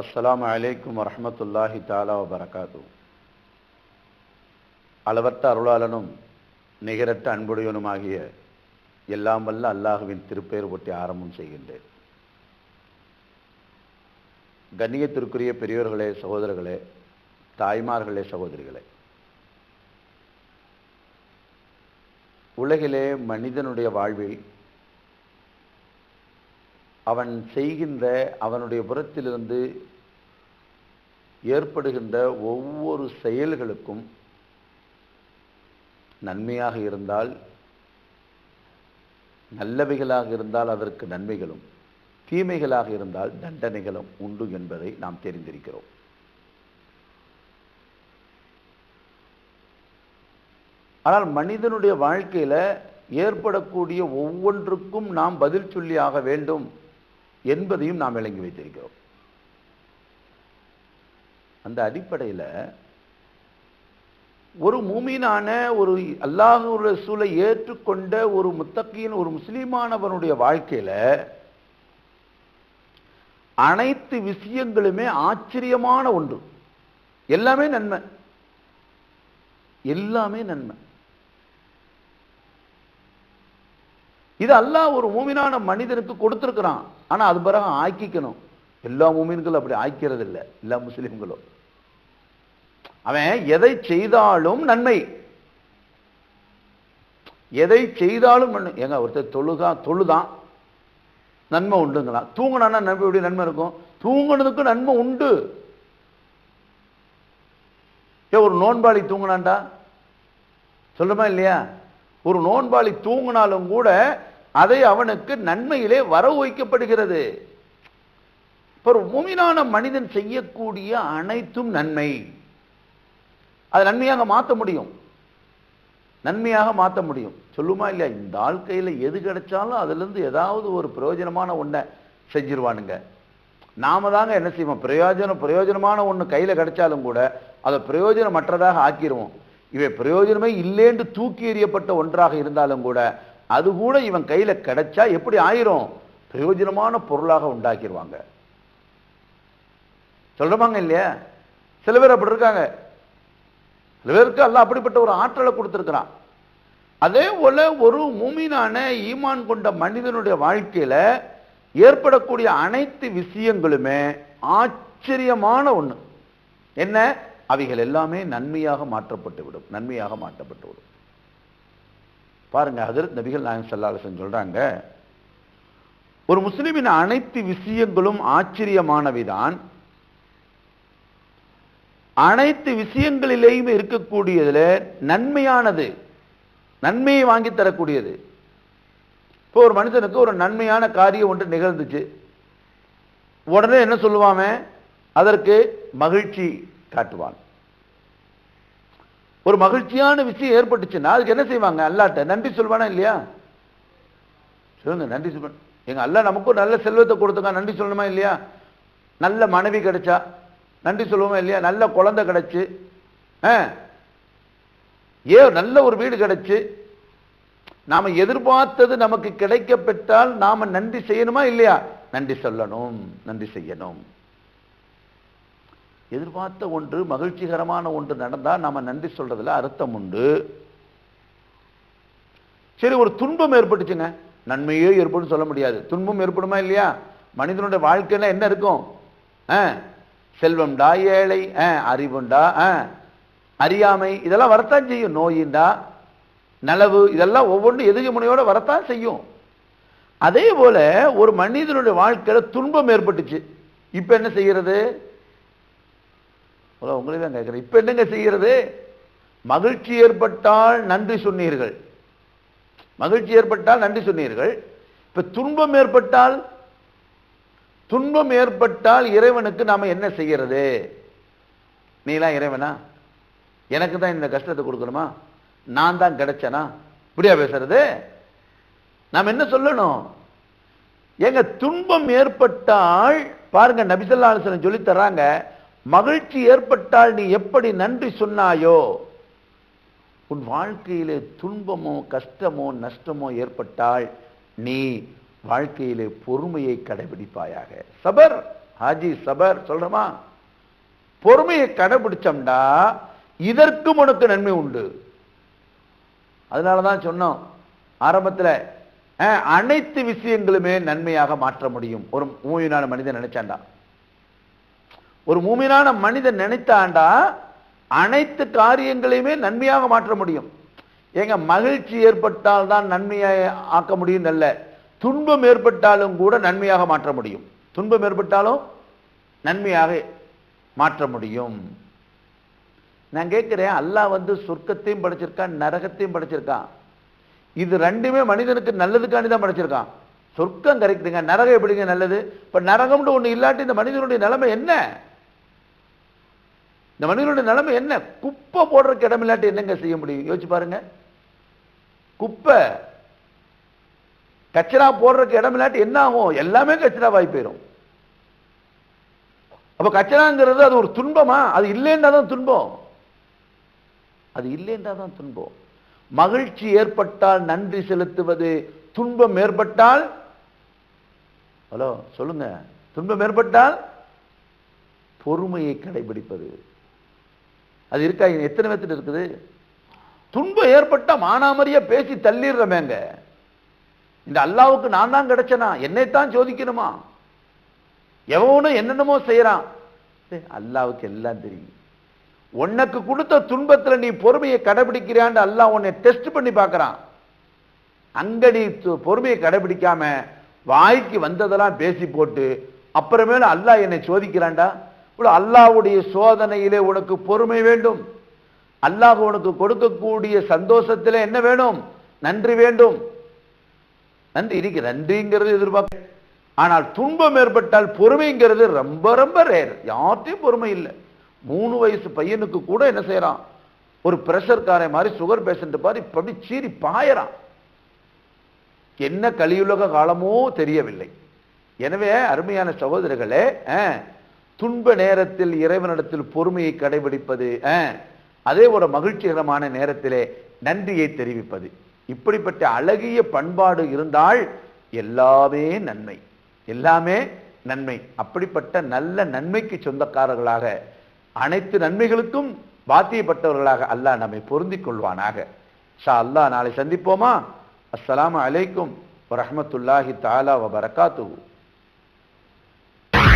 அஸ்லாம் அலைக்கும் வரமத்துல்லாஹி தாலா வபரகாது அளவற்ற அருளாளனும் நிகரற்ற அன்புடையவனுமாகிய எல்லாம் வல்ல அல்லாஹுவின் திருப்பெயர் ஒட்டி ஆரம்பம் செய்கின்றேன். கண்ணியத்திற்குரிய பெரியோர்களே சகோதரர்களே தாய்மார்களே சகோதரிகளே. உலகிலே மனிதனுடைய வாழ்வில் அவன் செய்கின்ற அவனுடைய புறத்திலிருந்து ஏற்படுகின்ற ஒவ்வொரு செயல்களுக்கும் நன்மையாக இருந்தால் நல்லவைகளாக இருந்தால் அதற்கு நன்மைகளும் தீமைகளாக இருந்தால் தண்டனைகளும் உண்டு என்பதை நாம் தெரிந்திருக்கிறோம். ஆனால் மனிதனுடைய வாழ்க்கையில் ஏற்படக்கூடிய ஒவ்வொன்றுக்கும் நாம் பதில் சொல்லி ஆக வேண்டும். என்பதையும் நாம் விளங்கி வைத்திருக்கிறோம். அந்த அடிப்படையில் ஒரு மூமீனான ஒரு அல்லாஹூர் சூழலை ஏற்றுக்கொண்ட ஒரு முத்தக்கியின் ஒரு முஸ்லீமானவனுடைய வாழ்க்கையில அனைத்து விஷயங்களுமே ஆச்சரியமான ஒன்று. எல்லாமே நன்மை. எல்லாமே நன்மை. இது அல்லாஹ் ஒரு மூமினான மனிதனுக்கு கொடுத்துருக்குறான். ஆனா அது பிறகு ஆக்கிக்கணும். எல்லா மூமின்களும் அப்படி ஆக்கிறது இல்லை எல்லா முஸ்லீம்களும். அவன் எதை செய்தாலும் நன்மை. எதை செய்தாலும் நன்மை. ஏங்க ஒருத்தர் தொழுகா தொழுதான் நன்மை உண்டுங்களாம் தூங்கினான்னா நன்மை எப்படி நன்மை இருக்கும்? தூங்குனதுக்கு நன்மை உண்டு. ஏ ஒரு நோன்பாளி தூங்கினான்டா? சொல்லுமா இல்லையா? ஒரு நோன்பாளி தூங்கினாலும் கூட அதை அவனுக்கு நன்மையிலே வரவு வைக்கப்படுகிறது. இப்போ ஒரு மூமினான மனிதன் செய்யக்கூடிய அனைத்தும் நன்மை. அதை நன்மையாக மாற்ற முடியும். நன்மையாக மாற்ற முடியும். சொல்லுமா இல்லையா? இந்த ஆழ்க்கையில் எது கிடைச்சாலும் அதுலேருந்து ஏதாவது ஒரு பிரயோஜனமான ஒன்றை செஞ்சிருவானுங்க. நாம தாங்க என்ன செய்வோம்? பிரயோஜனம் பிரயோஜனமான ஒன்று கையில் கிடைச்சாலும் கூட அதை பிரயோஜனமற்றதாக ஆக்கிடுவோம் இவை பிரயோஜனமே இல்லைன்னு தூக்கி எறியப்பட்ட ஒன்றாக இருந்தாலும் கூட அது கூட இவன் கையில கிடைச்சா எப்படி ஆயிரும்? பிரயோஜனமான பொருளாக உண்டாக்கிடுவாங்க சொல்றமாங்க இல்லையா? சில பேர் அப்படி இருக்காங்க. சில பேருக்கு அல்ல அப்படிப்பட்ட ஒரு ஆற்றலை கொடுத்துருக்குறான். அதே போல ஒரு மூமினான ஈமான் கொண்ட மனிதனுடைய வாழ்க்கையில ஏற்படக்கூடிய அனைத்து விஷயங்களுமே ஆச்சரியமான ஒண்ணு. என்ன? அவைகள் எல்லாமே நன்மையாக மாற்றப்பட்டு விடும் நன்மையாக மாற்றப்பட்டு விடும். பாருங்க அதில் நபிகள் நாயகம் சல்லாஹன் சொல்றாங்க ஒரு முஸ்லிமின் அனைத்து விஷயங்களும் ஆச்சரியமானவைதான். அனைத்து விஷயங்களிலேயும் இருக்கக்கூடியதுல நன்மையானது நன்மையை வாங்கி தரக்கூடியது. இப்போ ஒரு மனுஷனுக்கு ஒரு நன்மையான காரியம் ஒன்று நிகழ்ந்துச்சு. உடனே என்ன சொல்லுவாமே அதற்கு மகிழ்ச்சி காட்டுவான். ஒரு மகிழ்ச்சியான விஷயம் ஏற்பட்டுச்சுன்னா அதுக்கு என்ன செய்வாங்க? அல்லாட்ட நன்றி சொல்வானா இல்லையா? சொல்லுங்க நன்றி சொல்வேன் எங்க அல்லா நமக்கும் நல்ல செல்வத்தை கொடுத்துங்க நன்றி சொல்லணுமா இல்லையா? நல்ல மனைவி கிடைச்சா நன்றி சொல்லுவோமா இல்லையா? நல்ல குழந்தை கிடைச்சு ஏ நல்ல ஒரு வீடு கிடைச்சு நாம எதிர்பார்த்தது நமக்கு கிடைக்கப்பெற்றால் நாம் நன்றி செய்யணுமா இல்லையா? நன்றி சொல்லணும் நன்றி செய்யணும். எதிர்பார்த்த ஒன்று மகிழ்ச்சிகரமான ஒன்று நடந்தால் நாம் நன்றி சொல்கிறதுல அர்த்தம் உண்டு. சரி ஒரு துன்பம் ஏற்பட்டுச்சுங்க. நன்மையே ஏற்படும் சொல்ல முடியாது. துன்பம் ஏற்படுமா இல்லையா? மனிதனுடைய வாழ்க்கையில் என்ன இருக்கும்? செல்வம்டா ஏழை அறிவுண்டா அறியாமை இதெல்லாம் வரத்தான் செய்யும். நோயின்டா நலவு இதெல்லாம் ஒவ்வொன்றும் எதிர்க முனையோட வரத்தான் செய்யும். அதே போல் ஒரு மனிதனுடைய வாழ்க்கையில் துன்பம் ஏற்பட்டுச்சு. இப்போ என்ன செய்கிறது செய்யறது உங்களே தான் கேட்குறேன். இப்போ என்னங்க செய்கிறது? மகிழ்ச்சி ஏற்பட்டால் நன்றி சொன்னீர்கள். மகிழ்ச்சி ஏற்பட்டால் நன்றி சொன்னீர்கள். இப்போ துன்பம் ஏற்பட்டால் துன்பம் ஏற்பட்டால் இறைவனுக்கு நாம் என்ன செய்கிறது? நீலாம் இறைவனா? எனக்கு தான் இந்த கஷ்டத்தை கொடுக்கணுமா? நான் தான் கிடைச்சனா? இப்படியா பேசுறது? நாம் என்ன சொல்லணும்? எங்க துன்பம் ஏற்பட்டால் பாருங்க நபிசல்லா சொல்லி தர்றாங்க மகிழ்ச்சி ஏற்பட்டால் நீ எப்படி நன்றி சொன்னாயோ உன் வாழ்க்கையிலே துன்பமோ கஷ்டமோ நஷ்டமோ ஏற்பட்டால் நீ வாழ்க்கையிலே பொறுமையை கடைபிடிப்பாயாக. சபர் ஹாஜி சபர் சொல்றமா? பொறுமையை கடைபிடிச்சோம்டா இதற்கும் உனக்கு நன்மை உண்டு. அதனால தான் சொன்னோம் ஆரம்பத்தில் அனைத்து விஷயங்களுமே நன்மையாக மாற்ற முடியும். ஒரு மூவினான மனிதன் நினைச்சாண்டான் ஒரு மூமினான மனிதன் நினைத்தாண்டா அனைத்து காரியங்களையுமே நன்மையாக மாற்ற முடியும். ஏங்க மகிழ்ச்சி ஏற்பட்டால் தான் நன்மையாக ஆக்க முடியும் அல்ல. துன்பம் ஏற்பட்டாலும் கூட நன்மையாக மாற்ற முடியும். துன்பம் ஏற்பட்டாலும் நன்மையாக மாற்ற முடியும். நான் கேட்குறேன் அல்லாஹ் வந்து சொர்க்கத்தையும் படைச்சிருக்கான் நரகத்தையும் படைச்சிருக்கான். இது ரெண்டுமே மனிதனுக்கு நல்லதுக்காண்டி தான் படைச்சிருக்கான். சொர்க்கம் கரெக்டுங்க நரகம் எப்படிங்க நல்லது? இப்போ நரகம்னு ஒன்று இல்லாட்டி இந்த மனிதனுடைய நிலைமை என்ன? இந்த மனிதனுடைய நிலைமை என்ன? குப்பை போடுறதுக்கு இடம் இல்லாட்டி என்னங்க செய்ய முடியும்? யோசிச்சு பாருங்க. குப்பை கச்சரா போடுறதுக்கு இடம் இல்லாட்டி என்ன ஆகும்? எல்லாமே கச்சராவாய் போயிடும் அப்போ கச்சராங்கிறது அது ஒரு துன்பமா? அது இல்லைன்றா தான் துன்பம். அது இல்லைன்றா தான் துன்பம். மகிழ்ச்சி ஏற்பட்டால் நன்றி செலுத்துவது. துன்பம் ஏற்பட்டால் ஹலோ சொல்லுங்க. துன்பம் ஏற்பட்டால் பொறுமையை கடைபிடிப்பது. அது இருக்கா? எத்தனை பேர்த்துட்டு இருக்குது? துன்பம் ஏற்பட்டா மானாமரியா பேசி தள்ளிடுறமேங்க. இந்த அல்லாவுக்கு நான் தான் கிடைச்சனா? என்னைத்தான் சோதிக்கணுமா? எவனும் என்னென்னமோ செய்யறான். அல்லாவுக்கு எல்லாம் தெரியும். உனக்கு கொடுத்த துன்பத்தில் நீ பொறுமையை கடைபிடிக்கிறான்னு அல்லாஹ் உன்னை டெஸ்ட் பண்ணி பார்க்கறான். அங்க நீ பொறுமையை கடைபிடிக்காம வாய்க்கு வந்ததெல்லாம் பேசி போட்டு அப்புறமேலும் அல்லாஹ் என்னை சோதிக்கிறான்டா? அல்லாவுடைய அல்லாஹ்வுடைய சோதனையிலே உனக்கு பொறுமை வேண்டும். அல்லாஹ் உனக்கு கொடுக்கக்கூடிய சந்தோஷத்திலே என்ன வேணும்? நன்றி வேண்டும். நன்றி இருக்கு நன்றிங்கிறது எதிர்பார்க்க. ஆனால் துன்பம் ஏற்பட்டால் பொறுமைங்கிறது ரொம்ப ரொம்ப ரேர் யார்ட்டையும் பொறுமை இல்லை. மூணு வயசு பையனுக்கு கூட என்ன செய்யறான்? ஒரு பிரஷர்காரை மாதிரி சுகர் பேஷண்ட் மாதிரி இப்படி சீறி பாயறான். என்ன கலியுலக காலமோ தெரியவில்லை. எனவே அருமையான சகோதரர்களே துன்ப நேரத்தில் இறைவனிடத்தில் பொறுமையை கடைபிடிப்பது அதே ஒரு மகிழ்ச்சிகரமான நேரத்திலே நன்றியை தெரிவிப்பது. இப்படிப்பட்ட அழகிய பண்பாடு இருந்தால் எல்லாமே நன்மை. எல்லாமே நன்மை. அப்படிப்பட்ட நல்ல நன்மைக்கு சொந்தக்காரர்களாக அனைத்து நன்மைகளுக்கும் பாத்தியப்பட்டவர்களாக அல்லாஹ் நம்மை பொருந்திக் கொள்வானாக. ஷா அல்லாஹ் நாளை சந்திப்போமா? அஸ்லாம் அலைக்கும் வரஹ்மத்துல்லாஹி தாலா வ